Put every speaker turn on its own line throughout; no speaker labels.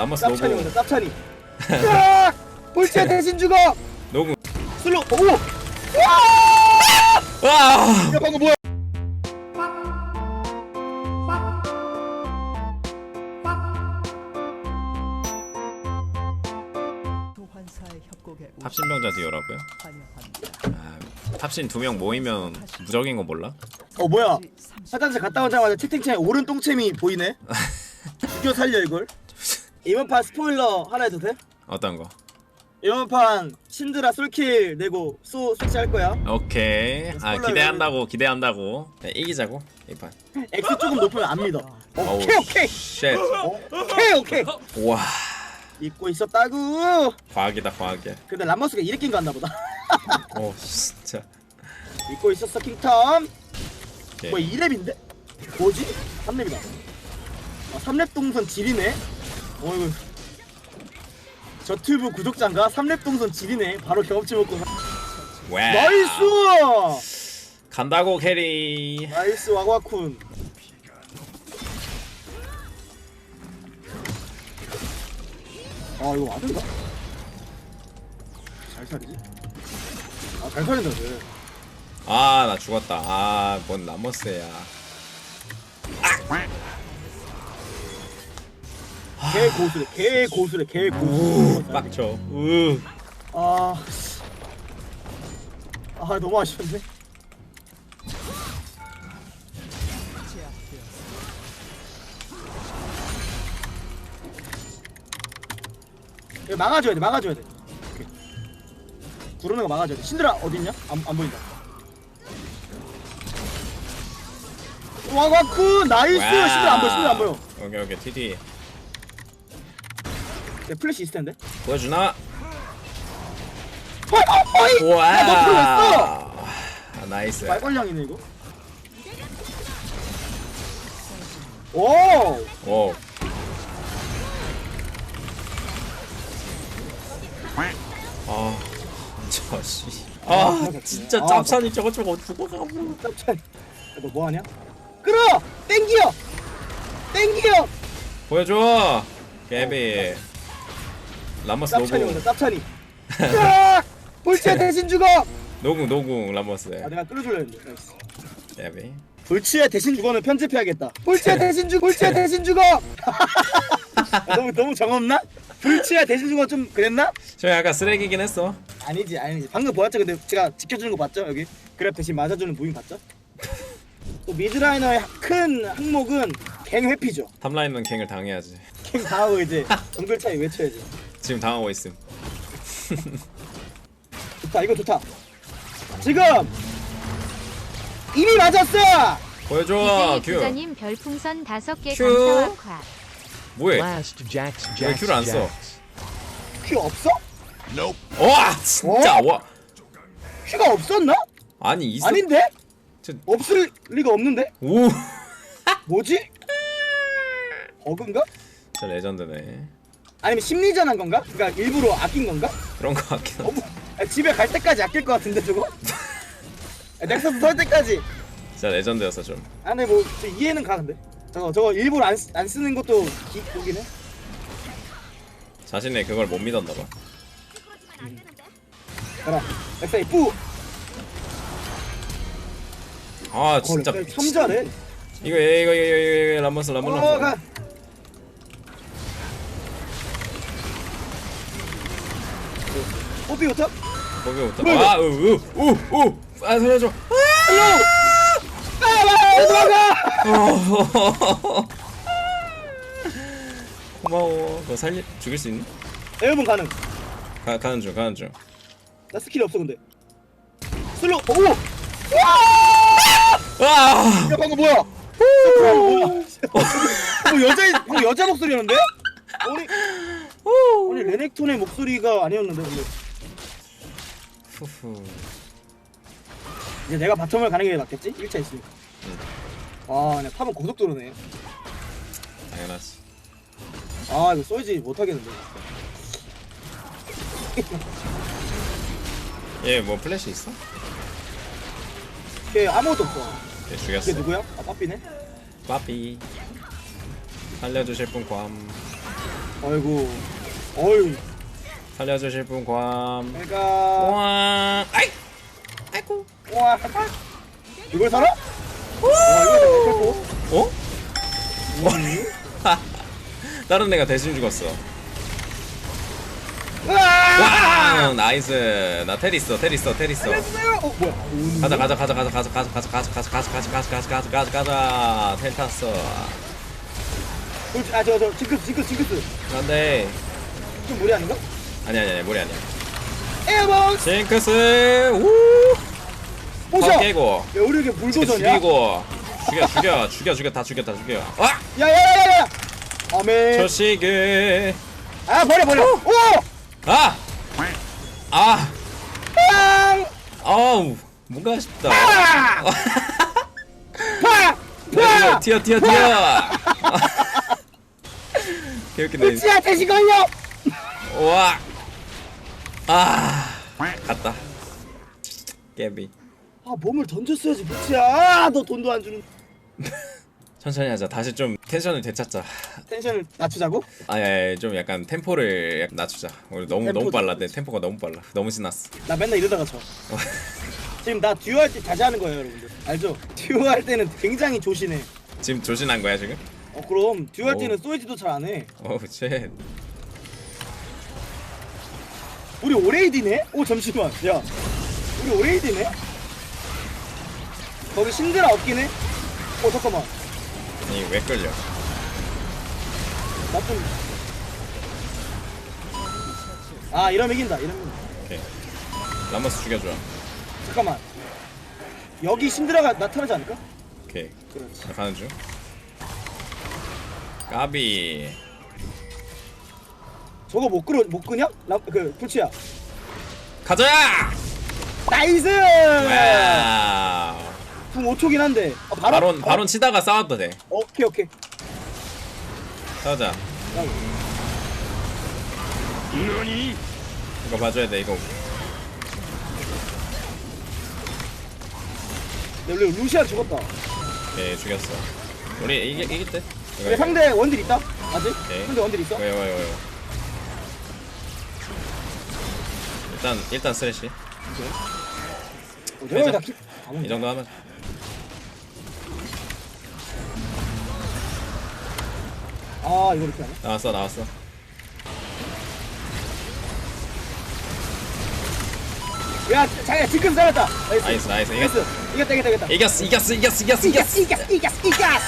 라머스
짭찬이
노구
온다 짭찬이 야! 볼치야 대신 죽어
노구
슬로 오!
야와
방금 뭐야
소환사의 협곡에
탑신병자?
환영합니다.
아, 탑신 두 명 모이면 무적인 거 몰라?
어 뭐야
30
화장실 갔다 오자마자 채팅창에 오른 똥챔이 보이네 죽여 살려 이걸 이번 판 스포일러 하나 해도 돼?
어떤 거?
이번 판 신드라 솔킬 내고 소 설치할 거야.
오케이. 아
스포일러
기대한다고 기대한다고. 네, 이기자고 이판.
X 조금 높으면 안 믿어.
어우,
오케이 오케이.
쉣.
오케이 오케이.
와.
믿고 있었다구
과학이다 과학이야
근데 람머스가 이렇게 갔나 보다.
오 진짜.
믿고 있었어 킹텀.
오케이.
뭐 2렙인데? 뭐지? 3렙이다. 아 3렙 동선 지리네 어이구 저 튜브 구독자인가? 3렙 동선 지리네. 바로 경험치 먹고
와.
나이스!
간다고 캐리.
나이스 와과쿤. 아 이거 와드인가? 잘 살리지? 아잘 살린다 쟤.
아 나 죽었다. 아 뭔 라머스야
개 고수래 개 고수래 개 고수
빡쳐 으
아, 씨. 아 너무 아쉬운데. 이거 막아줘야 돼, 막아줘야 돼. 오케이. 구르는 거 막아줘야 돼. 신드라 어딨냐? 안, 안 보인다. 와과쿠 나이스! 신드라 안 보여, 신드라 안 보여.
오케이 오케이 TD
내 플래시 있을 텐데.
보여주나
어이, 어이, 어이!
와
야너!
아, 나이스
말괄량이네 이거. 오!
오 아, 저씨. 아, 진짜
아,
짭산이 저거 저거 죽어가고.
짭짤. 너 뭐하냐? 끌어! 땡기요! 땡기요!
보여줘. 개비. 노구.
온다 짭찬이. 야! 볼치야 대신 죽어!
노구 라머스.
아 내가 끌어줄려 했는데. 나이스.
개비.
볼치야 대신 죽어는 편집해야겠다. 볼치야 대신 죽, 볼치야 대신 죽어! 아, 너무 너무 정없나? 볼치야 대신 죽어 좀 그랬나?
저 약간 쓰레기긴 했어.
아니지 아니지. 방금 보였죠? 근데 제가 지켜주는 거 봤죠? 여기 그랩 대신 맞아주는 무빙 봤죠? 또 미드라이너의 큰 항목은 갱 회피죠.
탑라인은 갱을 당해야지.
갱 당하고 이제 정글 차이 외쳐야지.
지금 당하고 있음.
좋다 이거 좋다. 지금 이미 맞았어.
보여줘.
BJ
큐.
부자님 별풍선 5개
큐.
감사와카
뭐해?
Blast Jax
왜
Jax
큐를 안 써?
Jax.
큐 없어?
와 진짜
어?
와.
큐가 없었나?
아니 있어.
아닌데?
저-
없을 리가 없는데?
오.
뭐지? 버그인가?
진짜 레전드네.
아니면 심리전한 건가? 그러니까 일부러 아낀 건가?
그런 거 같긴
아, 집에 갈 때까지 아낄 것 같은데 저거? 아, 넥서스 설 때까지
진짜 레전드였어 좀.
아 근데 뭐저 이해는 가는데 저거 저거 일부러 안, 쓰- 안 쓰는 것도 기, 보긴 해
자신의 그걸 못 믿었나 봐.
가라 엑사이 뿌!
아 진짜
어,
미친.
참 잘해
이거 이거 이거 이거, 이거 람머스 람머스
어, 가.
람머스.
뽀삐부터?
거기부터.
뭐야,
아, 우우우우 아 살려줘.
빨리 들어가!
고마워. 너 살리 죽일 수 있니?
에어본 가능
가 가는 중 가는 중.
나 스킬이 없어 근데 슬로 오!
아!
야 방금 뭐야? 야, 뭐야? 뭐 여자 방금 여자 목소리였는데? 아니 아니 레넥톤의 목소리가 아니었는데 근데
후후.
이제 내가 바텀을 가는 게 낫겠지? 1차 있으니까 아 그냥 탑은 고속도로네
당연하지.
아 이거 쏘이지 못하겠는데
얘 뭐 플래시 있어?
걔 아무것도 없어 얘걔
죽였어.
누구야? 아 빠삐네?
빠삐. 살려주실 분 괌.
아이고 어이
살려주실 분 괌.
내가
와, 아이, 아이고.
와 이걸 사라? 와 이거
어? 다른 애가 대신 죽었어. 와, 나이스. 나텔 있어, 텔 있어, 텔 있어.
살려주세요 어 뭐야
가자, 가자, 가자, 가자, 가자, 가자, 가자, 가자, 가자, 가자, 가자, 가자, 가자, 가자, 가자. 텔 탔어.
아저 저 징크스 징크스 징크스
안돼.
좀 무리 아닌가?
아니 아니 아니, 머리 아니야.
에어본스
징크스, 우.
오셔 더야
깨고,
우리 이게 불도저냐?
죽이고, 죽여, 죽여, 죽여, 죽여, 다 죽여, 다 죽여. 와,
야야야야야 아멘
저시그.
아 버려 버려 오!
아, 아,
빵!
아우, 뭔가 아쉽다.
아! 파! 파!
튀어, 튀어, 튀어. 개웃기네.
으쌰 대시 걸려!
와, 아, 갔다. 깨비.
아 몸을 던졌어야지 부치야 아 너 돈도 안 주는
천천히 하자. 다시 좀 텐션을 되찾자.
텐션을 낮추자고?
아니 좀 약간 템포를 약간 낮추자. 우리 너무
템포
너무 빨라. 좀내 템포가 너무 빨라. 너무 신났어.
나 맨날 이러다가 져 지금 나 듀오 할때 자제하는 거예요 여러분들 알죠? 듀오 할 때는 굉장히 조신해
지금 조신한 거야 지금?
어 그럼 듀오 할
오.
때는 쏘이지도 잘 안해
어우 쉣.
우리 오레이디네? 오 잠시만 야 우리 오레이디네? 거기 신드라 없긴 해? 어 잠깐만
아니 왜 끌려?
나좀 아 이러면 이긴다 이러면 이긴다.
오케이. 라머스 죽여줘.
잠깐만 여기 신드라가 나타나지 않을까?
오케이.
그렇지
나 가는 중. 까비.
저거 못 끌어 못 끄냐? 나, 그 불치야
가자!
나이스!
와우.
궁 5초긴 한데 아, 바로,
바론 바론 치다가 싸워도 돼.
오케이 오케이
싸우자.
야,
이거 봐줘야 돼 이거.
내 원래 루시안 죽었다
오케이 죽였어. 우리 이기 이길
내 상대 원딜 있다? 아직?
오케이.
상대 원딜 있어?
왜요 왜요 왜요. 일단 일단 쓰레쉬.
어, 내가 다.
이 정도 하면.
아 이거 이렇게 하네
나왔어 나왔어.
야 자기야 지금 살았다
나이스 나이스 이겼어.
이겼다 이겼다 이겼다
이겼어 이겼어 이겼어 이겼어 이겼어.
이겼어 이겼어 이겼어 이겼어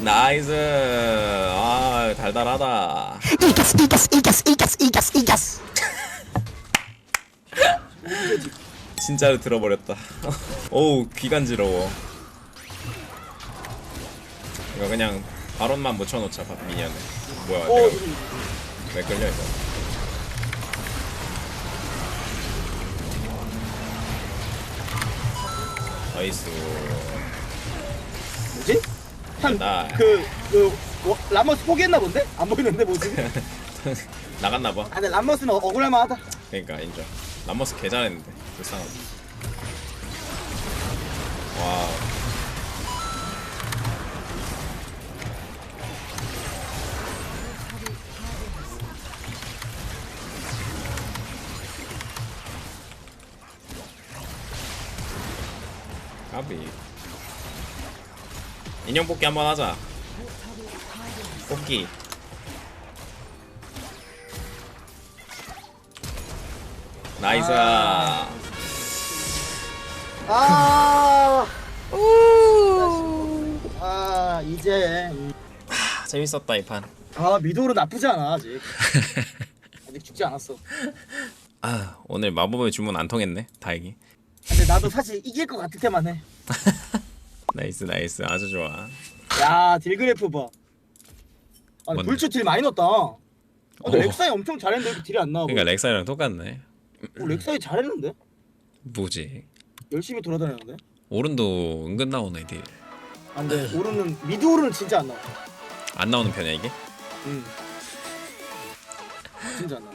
나이스. 아 달달하다.
이겼어 이겼어 이겼어 이겼어 이겼어 이겼어
진짜로 들어버렸다. 어우 귀 간지러워. 이거 그냥 바론만 묻혀놓자 바- 미니언에. 뭐야?
오
내가 왜 끌려 이거? 나이스.
뭐지?
나.
한그 그, 뭐, 라머스 포기했나 본데? 안 보이는데 뭐지?
나갔나 봐.
아 근데 람머스는 어- 억울할만 하다
그러니까 인정. 람머스 개 잘했는데 불쌍하다. 와. 까비. 인형 뽑기 한번 하자. 뽑기. 나이스.
아, 아 이제 음.
재밌었다 이 판.
아 미도로 나쁘지 않아 아직 아직 죽지 않았어
아 오늘 마법의 주문 안 통했네. 다행히.
근데 나도 사실 이길 것 같을 때만 해야
나이스 나이스 아주 좋아.
딜그래프 봐 아니
뭔데?
불초 딜 많이 넣었다 아, 근데
오.
렉사이 엄청 잘했는데 딜이 안 나와
그러니까 렉사이랑 똑같네.
어, 렉사이 잘했는데?
뭐지?
열심히 돌아다녔는데
오른도 은근 나오네 딜.
아 근데 오른은 미드 오른은 진짜 안 나와
안 나오는 편이야 이게?
응 진짜 안 나와